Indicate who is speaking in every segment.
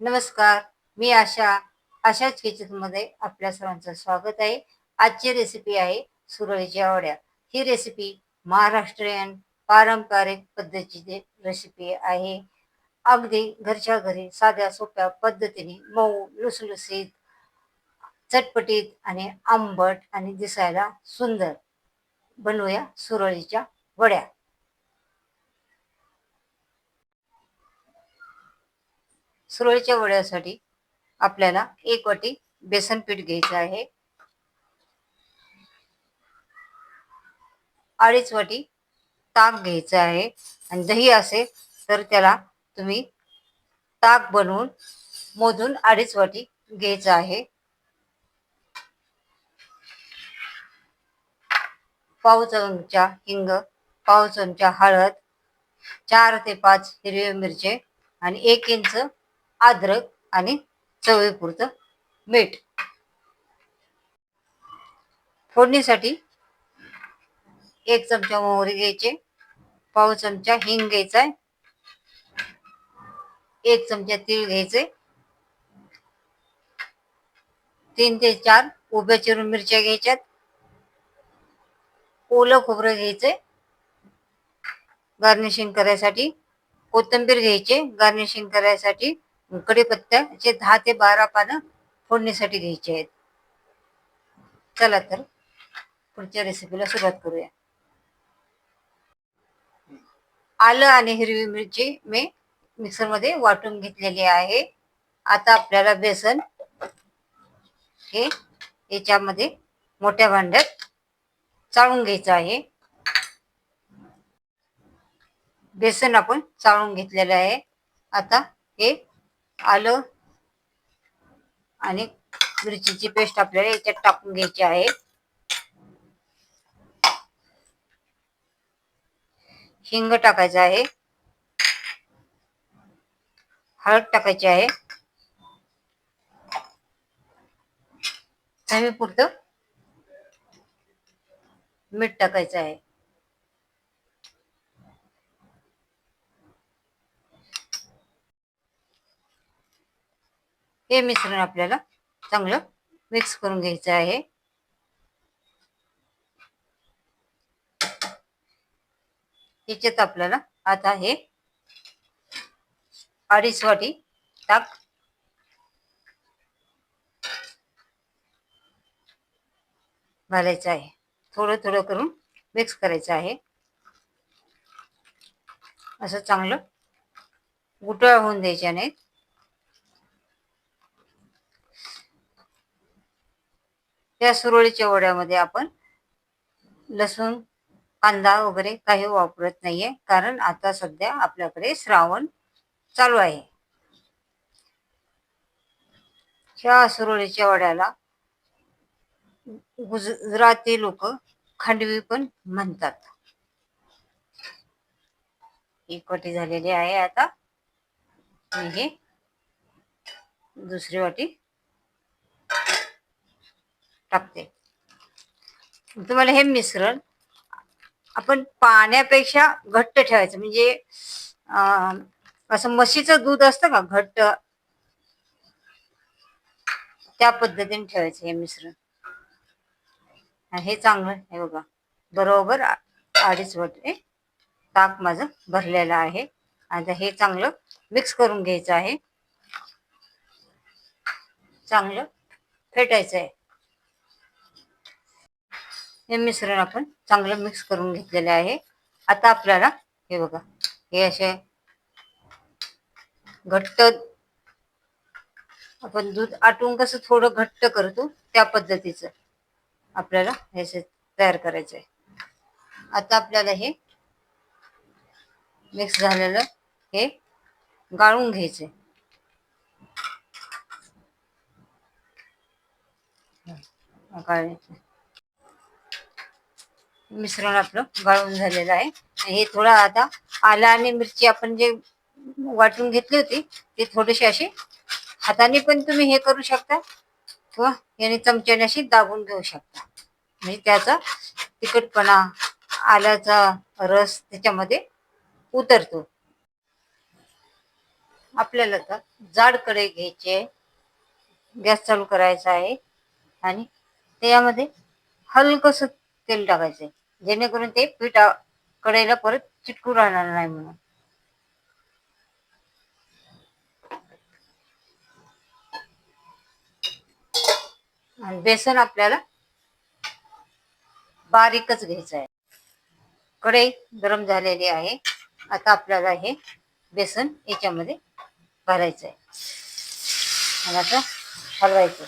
Speaker 1: नमस्कार मी आशा. आशाच किचनमध्ये आपल्या सर्वांचं स्वागत आहे. आजची रेसिपी आहे सुरळीच्या वड्या ही रेसिपी महाराष्ट्रीयन पारंपरिक पद्धतीची रेसिपी आहे. अगदी घरच्या घरी साध्या सोप्या पद्धतीने मऊ लुसलुसीत चटपटीत आणि आंबट आणि दिसायला सुंदर. बनवूया सुरळीच्या वड्या. सुरळीच्या वड्यासाठी आपल्याला एक वाटी बेसन पीठ घ्यायचं आहे. अडीच वाटी ताक घ्यायचं आहे आणि दही असेल तर त्याला तुम्ही ताक बनवून मोजून अडीच वाटी घ्यायचं आहे. पाव चमचा हिंग पाव चमचा हळद चार ते पाच हिरवे मिरचे आणि एक इंच अद्रक आणि चवीपुरतं मीठ. फोडणीसाठी एक चमचा मोहरी घ्यायचे. पाव चमचा हिंग घ्यायचा आहे. एक चमचा तीळ घ्यायचे. तीन ते चार उभ्या चिरून मिरच्या घ्यायच्यात. ओलं खोबरं घ्यायचे. गार्निशिंग करायसाठी कोथिंबीर घ्यायचे. गार्निशिंग करायसाठी कढीपत्त्याचे दहा ते बारा पानं फोडणीसाठी घ्यायचे आहेत. चला तर पुढच्या रेसिपीला सुरुवात करूया. आलं आणि हिरवी मिरची मी मिक्सरमध्ये वाटून घेतलेली आहे. आता आपल्याला बेसन हे याच्यामध्ये मोठ्या भांड्यात चाळून घ्यायचं आहे. बेसन आपण चाळून घेतलेलं आहे. आता हे आलं. आणि मिरचीची पेस्ट आपल्याला याच्यात टाकून घ्यायची आहे. हिंग टाकायचं आहे. हळद टाकायची आहे. चवीपुरतं मीठ टाकायचं आहे. हे मिश्रण आपल्याला चांगलं मिक्स करून घ्यायचं आहे. याच्यात आपल्याला आता हे अडीच वाटी ताक घालायचं आहे. थोडं थोडं करून मिक्स करायचं आहे. असं चांगलं गुटळ होऊन द्यायच्या नाहीत त्या सुरळीच्या वड्यामध्ये आपण लसूण कांदा वगैरे काही वापरत नाहीये. कारण आता सध्या आपल्याकडे श्रावण चालू आहे. ह्या सुरळीच्या वड्याला गुजराती लोक खांडवी पण म्हणतात. एक वाटी झालेली आहे आता. हे दुसरी वाटी टाकते. तुम्हाला हे मिश्रण आपण पाण्यापेक्षा घट्ट ठेवायचं. म्हणजे असं म्हशीचं दूध असतं का घट्ट? त्या पद्धतीने ठेवायचं हे मिश्रण. हे चांगलं हे बघा. बरोबर अडीच वाटे ताक माझं भरलेलं आहे. आता हे चांगलं मिक्स करून घ्यायचं आहे. चांगलं फेटायचं आहे. हे मिश्रण आपण चांगलं मिक्स करून घेतलेलं आहे. आता आपल्याला हे बघा हे असे घट्ट आपण दूध आटून कसं थोडं घट्ट करतो त्या पद्धतीचं आपल्याला हे तयार करायचं आहे आता आपल्याला हे मिक्स झालेलं हे गाळून घ्यायचे गाळायचं मिश्रण आपलं गाळून झालेलं आहे. हे थोडं आता आला आणि मिरची आपण जे वाटून घेतली होती ते थोडेसे असे हाताने पण तुम्ही हे करू शकता किंवा याने चमच्याने अशी दाबून घेऊ शकता. म्हणजे त्याचा तिखटपणा आल्याचा रस त्याच्यामध्ये उतरतो. आपल्याला तर जाड कढई घ्यायची आहे. गॅस चालू करायचा आहे आणि त्यामध्ये हलकंसं तेल टाकायचं आहे. जेणेकरून ते पीठ कढईला परत चिटकू राहणार नाही म्हणून. आणि बेसन आपल्याला बारीकच घ्यायचं आहे. कढई गरम झालेली आहे. आता आपल्याला हे बेसन याच्यामध्ये भरायचं आहे. आणि असं हलवायचं.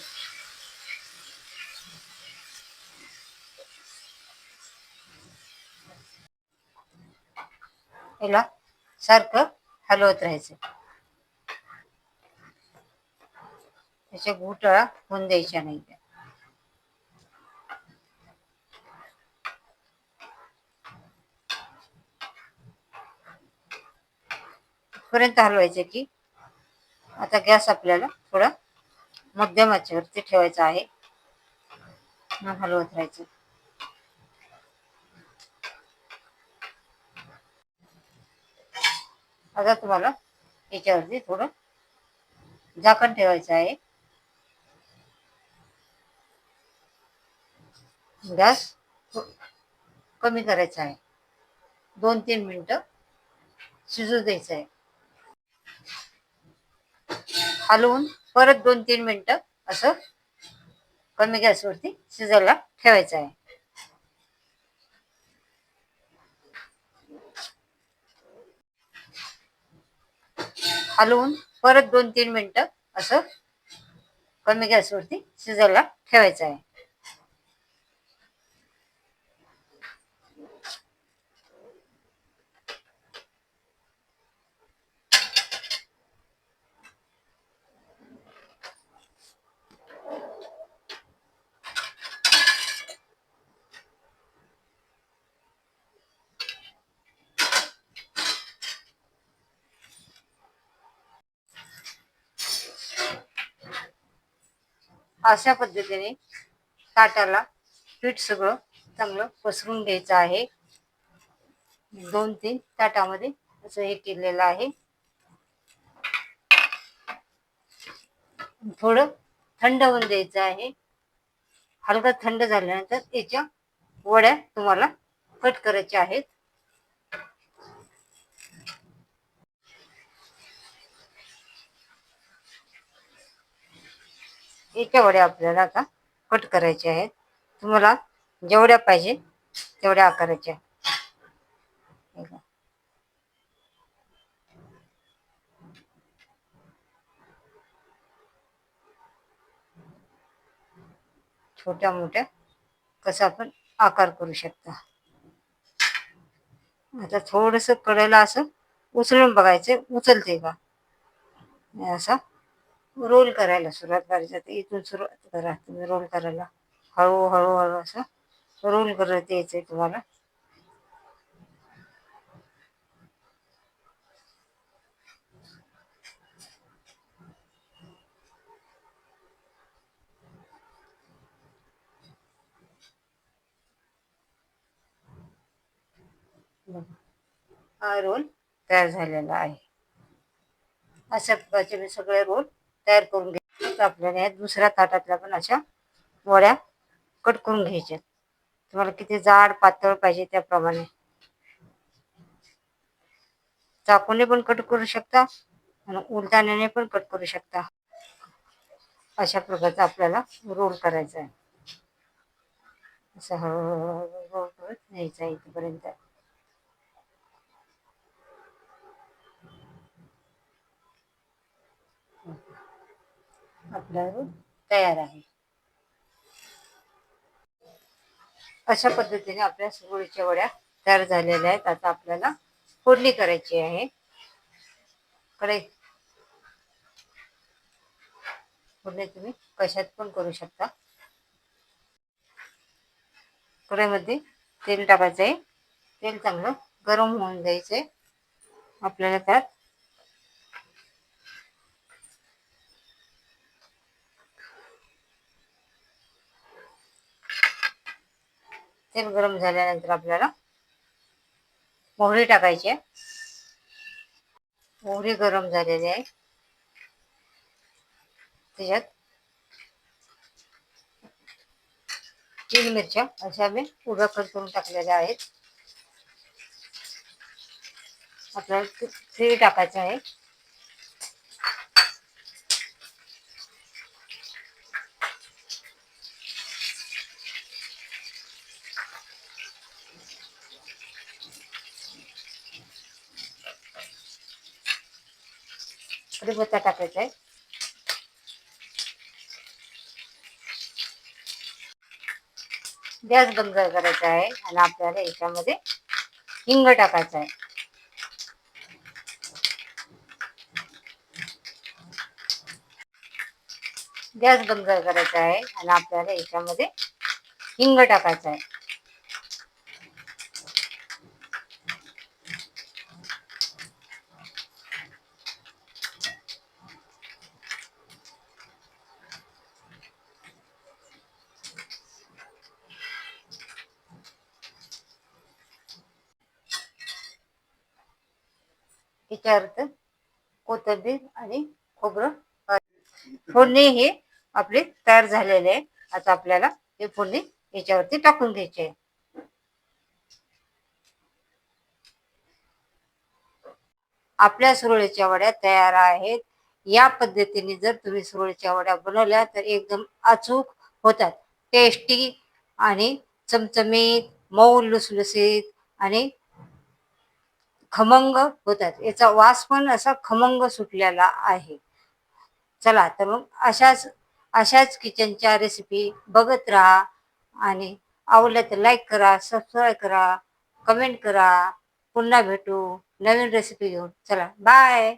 Speaker 1: याला सारखं हलवत राहायचं. त्याच्या घोटाळा होऊन द्यायच्या नाही त्या. पर्यंत हलवायचं की आता गॅस आपल्याला थोडा मध्यम आचेवरती ठेवायचा आहे. हलवत राहायचं. आता तुम्हाला याच्यावरती थोडं झाकण ठेवायचं आहे. गॅस कमी करायचा आहे. दोन तीन मिनटं शिजू द्यायचं आहे. हलवून परत दोन तीन मिनटं असं कमी गॅसवरती शिजायला ठेवायचं आहे. हलवून परत दोन तीन मिनटं असं कमी गॅसवरती शिजायला ठेवायचं आहे. अशा पद्धतीने ताटाला पीठ सगळं चांगलं पसरून घ्यायचं आहे. दोन तीन ताटामध्ये असं हे केलेलं आहे. थोडं थंड होऊन द्यायचं आहे. हलका थंड झाल्यानंतर त्याच्या वड्या तुम्हाला कट करायच्या आहेत. याच्या वड्या आपल्याला आता कट करायचे आहेत. तुम्हाला जेवढ्या पाहिजे तेवढ्या आकाराच्या. छोट्या मोठ्या कसा आपण आकार करू शकता. आता थोडस कडेला असं उचलून बघायचं उचलते का? असा. रोल करायला सुरुवात करायची. आता इथून सुरुवात करा. तुम्ही रोल करायला. हळू हळूहळू हळू असं रोल करत यायचंय तुम्हाला. हा रोल तयार झालेला आहे. अशा प्रकारचे मी सगळे रोल तयार करून घ्यायचं आपल्याला या दुसऱ्या ताटातल्या पण अशा वड्या कट करून घ्यायच्या. तुम्हाला किती जाड पातळ पाहिजे त्याप्रमाणे. चाकूने पण कट करू शकता आणि उलटाण्याने पण कट करू शकता. अशा प्रकारचा आपल्याला रोल करायचा आहे असं हळूहळू रोल करत न्यायचा इथपर्यंत. आपला तयार आहे. अशा पद्धतीने आपल्या सुरळीच्या वड्या तयार झालेल्या आहेत. आता आपल्याला फोडणी करायची आहे. कडे फोडणी तुम्ही कशात पण करू शकता. कढईमध्ये तेल टाकायचं आहे तेल चांगलं गरम होऊन जायचंय आपल्याला त्यात तेल गरम झाल्यानंतर आपल्याला मोहरी टाकायची आहे. मोहरी गरम झालेली आहे. त्याच्यात तीन मिरच्या अशा मी उभ्या कट करून टाकलेल्या आहेत. आपल्याला तेल टाकायचं आहे. कढीपत्ता टाकायचा आहे. गॅस बंद करायचा आहे आणि आपल्याला याच्यामध्ये हिंग टाकायचा आहे. गॅस बंद करायचा आहे आणि आपल्याला याच्यामध्ये हिंग टाकायचा आहे. याच्यावर कोथंबीर आणि खोबरं. फोडणी हे आपले तयार झालेले आहे. आता आपल्याला हे फोडणी याच्यावरती टाकून घ्यायचे आहे. आपल्या सुरळीच्या वड्या तयार आहेत. या पद्धतीने जर तुम्ही सुरळीच्या वड्या बनवल्या तर एकदम अचूक होतात. टेस्टी आणि चमचमीत मऊ लुसलुसीत आणि खमंग होतात. याचा वास पण असा खमंग सुटलेला आहे. चला तर मग अशाच अशाच किचनच्या रेसिपी बघत राहा आणि आवडल्या तर लाईक करा सबस्क्राईब करा कमेंट करा. पुन्हा भेटू नवीन रेसिपी घेऊन. चला बाय